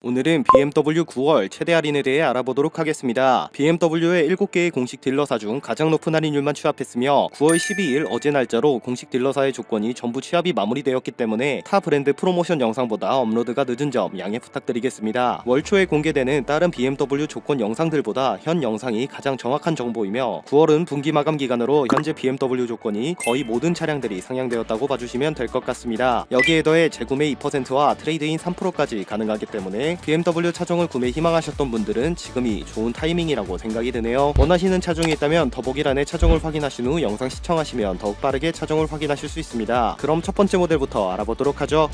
오늘은 BMW 9월 최대 할인에 대해 알아보도록 하겠습니다. BMW의 7개의 공식 딜러사 중 가장 높은 할인율만 취합했으며 9월 12일 어제 날짜로 공식 딜러사의 조건이 전부 취합이 마무리되었기 때문에 타 브랜드 프로모션 영상보다 업로드가 늦은 점 양해 부탁드리겠습니다. 월 초에 공개되는 다른 BMW 조건 영상들보다 현 영상이 가장 정확한 정보이며 9월은 분기 마감 기간으로 현재 BMW 조건이 거의 모든 차량들이 상향되었다고 봐주시면 될 것 같습니다. 여기에 더해 재구매 2%와 트레이드인 3%까지 가능하기 때문에 BMW 차종을 구매 희망하셨던 분들은 지금이 좋은 타이밍이라고 생각이 드네요. 원하시는 차종이 있다면 더보기란에 차종을 확인하신 후 영상 시청하시면 더욱 빠르게 차종을 확인하실 수 있습니다. 그럼 첫 번째 모델부터 알아보도록 하죠.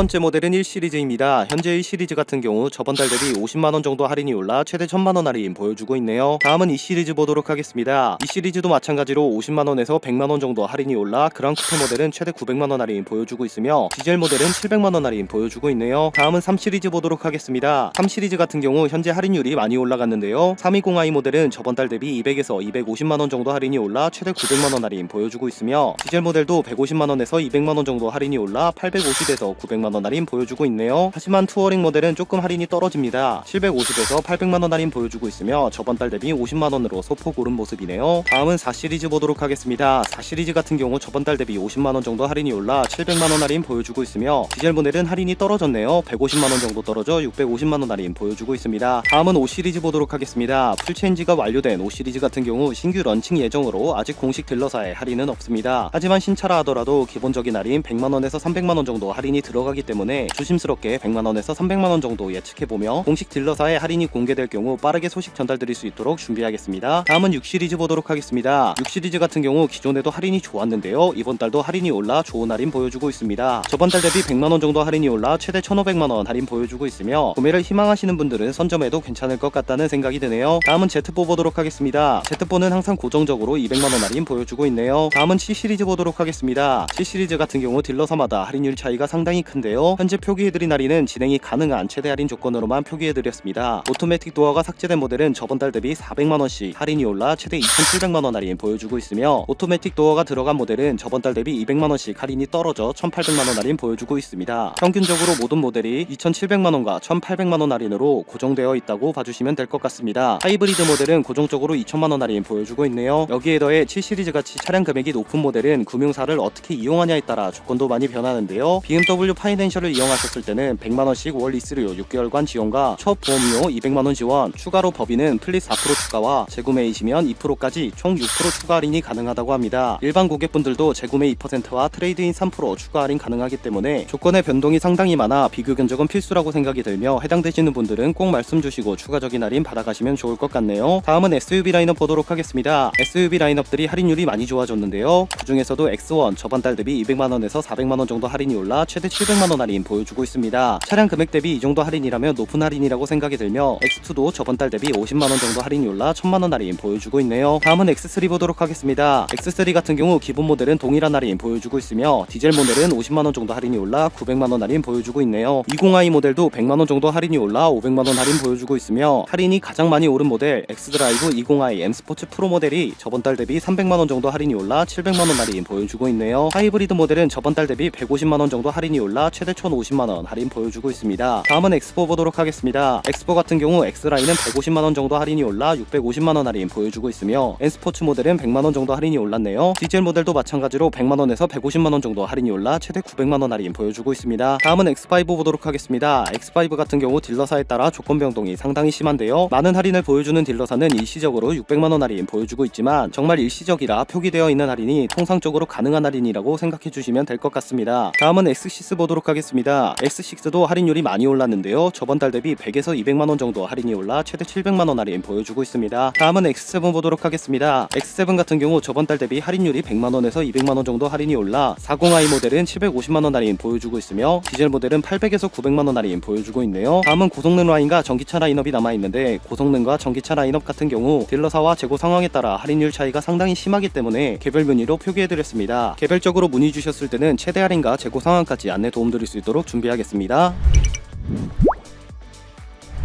번째 모델은 1시리즈입니다. 현재 1시리즈 같은 경우 저번 달 대비 50만원 정도 할인이 올라 최대 1000만원 할인 보여주고 있네요. 다음은 2시리즈 보도록 하겠습니다. 2시리즈도 마찬가지로 50만원에서 100만원 정도 할인이 올라 그랑 쿠페 모델은 최대 900만원 할인 보여주고 있으며 디젤 모델은 700만원 할인 보여주고 있네요. 다음은 3시리즈 보도록 하겠습니다. 3시리즈 같은 경우 현재 할인율이 많이 올라갔는데요. 320i 모델은 저번 달 대비 200에서 250만원 정도 할인이 올라 최대 900만원 할인 보여주고 있으며 디젤 모델도 150만원에서 200만원 정도 할인이 올라 850에서 900만원 할인 보여주고 있네요. 하지만 투어링 모델은 조금 할인이 떨어집니다. 750에서 800만원 할인 보여주고 있으며 저번 달 대비 50만원으로 소폭 오른 모습이네요. 다음은 4시리즈 보도록 하겠습니다. 4시리즈 같은 경우 저번 달 대비 50만원 정도 할인이 올라 700만원 할인 보여주고 있으며 디젤 모델은 할인이 떨어졌네요. 150만원 정도 떨어져 650만원 할인 보여주고 있습니다. 다음은 5시리즈 보도록 하겠습니다. 풀체인지가 완료된 5시리즈 같은 경우 신규 런칭 예정으로 아직 공식 딜러사에 할인은 없습니다. 하지만 신차라 하더라도 기본적인 할인 100만원에서 300만원 정도 할인이 들어가기 때문에 조심스럽게 100만원에서 300만원 정도 예측해보며 공식 딜러사에 할인이 공개될 경우 빠르게 소식 전달드릴 수 있도록 준비하겠습니다. 다음은 6시리즈 보도록 하겠습니다. 6시리즈 같은 경우 기존에도 할인이 좋았는데요. 이번 달도 할인이 올라 좋은 할인 보여주고 있습니다. 저번 달 대비 100만원 정도 할인이 올라 최대 1500만원 할인 보여주고 있으며 구매를 희망하시는 분들은 선점해도 괜찮을 것 같다는 생각이 드네요. 다음은 Z4 보도록 하겠습니다. Z4는 항상 고정적으로 200만원 할인 보여주고 있네요. 다음은 7시리즈 보도록 하겠습니다. 7시리즈 같은 경우 딜러사마다 할인율 차이가 상당히 큰데 요. 현재 표기해드린 할인은 진행이 가능한 최대 할인 조건으로만 표기해드렸습니다. 오토매틱 도어가 삭제된 모델은 저번 달 대비 400만원씩 할인이 올라 최대 2,700만원 할인 보여주고 있으며 오토매틱 도어가 들어간 모델은 저번 달 대비 200만원씩 할인이 떨어져 1,800만원 할인 보여주고 있습니다. 평균적으로 모든 모델이 2,700만원과 1,800만원 할인으로 고정되어 있다고 봐주시면 될 것 같습니다. 하이브리드 모델은 고정적으로 2,000만원 할인 보여주고 있네요. 여기에 더해 7시리즈 같이 차량 금액이 높은 모델은 금융사를 어떻게 이용하냐에 따라 조건도 많이 변하는데요. BMW 파이낸셜을 이용하셨을 때는 100만원씩 월 리스료 6개월간 지원과 첫 보험료 200만원 지원, 추가로 법인은 플릿 4% 추가와 재구매이시면 2%까지 총 6% 추가 할인이 가능하다고 합니다. 일반 고객분들도 재구매 2%와 트레이드인 3% 추가 할인 가능하기 때문에 조건의 변동이 상당히 많아 비교 견적은 필수라고 생각이 들며 해당되시는 분들은 꼭 말씀 주시고 추가적인 할인 받아가시면 좋을 것 같네요. 다음은 SUV 라인업 보도록 하겠습니다. SUV 라인업들이 할인율이 많이 좋아졌는데요. 그 중에서도 X1 저번 달 대비 200만원에서 400만원 정도 할인이 올라 최대 700만원 할인 보여주고 있습니다. 차량 금액 대비 이 정도 할인이라면 높은 할인이라고 생각이 들며 X2도 저번 달 대비 50만원 정도 할인이 올라 1000만원 할인 보여주고 있네요. 다음은 X3 보도록 하겠습니다. X3 같은 경우 기본 모델은 동일한 할인 보여주고 있으며 디젤 모델은 50만원 정도 할인이 올라 900만원 할인 보여주고 있네요. 20i 모델도 100만원 정도 할인이 올라 500만원 할인 보여주고 있으며 할인이 가장 많이 오른 모델 X드라이브 20i M 스포츠 프로 모델이 저번 달 대비 300만원 정도 할인이 올라 700만원 할인 보여주고 있네요. 하이브리드 모델은 저번 달 대비 150만원 정도 할인이 올라 최대 1050만원 할인 보여주고 있습니다. 다음은 X4 보도록 하겠습니다. X4 같은 경우 X라인은 150만원 정도 할인이 올라 650만원 할인 보여주고 있으며 N스포츠 모델은 100만원 정도 할인이 올랐네요. 디젤 모델도 마찬가지로 100만원에서 150만원 정도 할인이 올라 최대 900만원 할인 보여주고 있습니다. 다음은 X5 보도록 하겠습니다. X5 같은 경우 딜러사에 따라 조건 변동이 상당히 심한데요. 많은 할인을 보여주는 딜러사는 일시적으로 600만원 할인 보여주고 있지만 정말 일시적이라 표기되어 있는 할인이 통상적으로 가능한 할인이라고 생각해 주시면 될 것 같습니다. 다음은 X6 보도록 하겠습니다. X6도 할인율이 많이 올랐는데요. 저번 달 대비 100에서 200만원 정도 할인이 올라 최대 700만원 할인 보여주고 있습니다. 다음은 X7 보도록 하겠습니다. X7 같은 경우 저번 달 대비 할인율이 100만원에서 200만원 정도 할인이 올라 40i 모델은 750만원 할인 보여주고 있으며 디젤 모델은 800에서 900만원 할인 보여주고 있네요. 다음은 고성능 라인과 전기차 라인업이 남아있는데 고성능과 전기차 라인업 같은 경우 딜러사와 재고 상황에 따라 할인율 차이가 상당히 심하기 때문에 개별 문의로 표기해드렸습니다. 개별적으로 문의 주셨을 때는 최대 할인과 재고 상황까지 안내 도움 드릴 수 있도록 준비하겠습니다.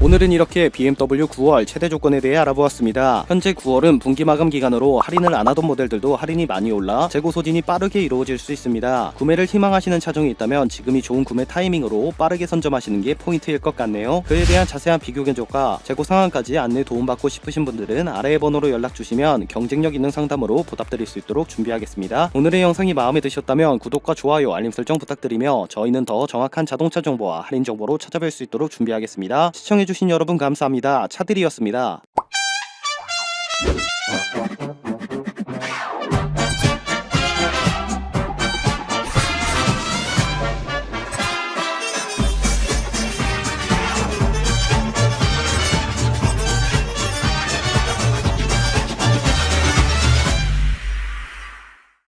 오늘은 이렇게 BMW 9월 최대 조건에 대해 알아보았습니다. 현재 9월은 분기 마감 기간으로 할인을 안 하던 모델들도 할인이 많이 올라 재고 소진이 빠르게 이루어질 수 있습니다. 구매를 희망하시는 차종이 있다면 지금이 좋은 구매 타이밍으로 빠르게 선점하시는 게 포인트일 것 같네요. 그에 대한 자세한 비교 견적과 재고 상황까지 안내 도움받고 싶으신 분들은 아래의 번호로 연락 주시면 경쟁력 있는 상담으로 보답드릴 수 있도록 준비하겠습니다. 오늘의 영상이 마음에 드셨다면 구독과 좋아요, 알림 설정 부탁드리며 저희는 더 정확한 자동차 정보와 할인 정보로 찾아뵐 수 있도록 준비하겠습니다. 시청해주신 여러분 감사합니다. 차들이었습니다.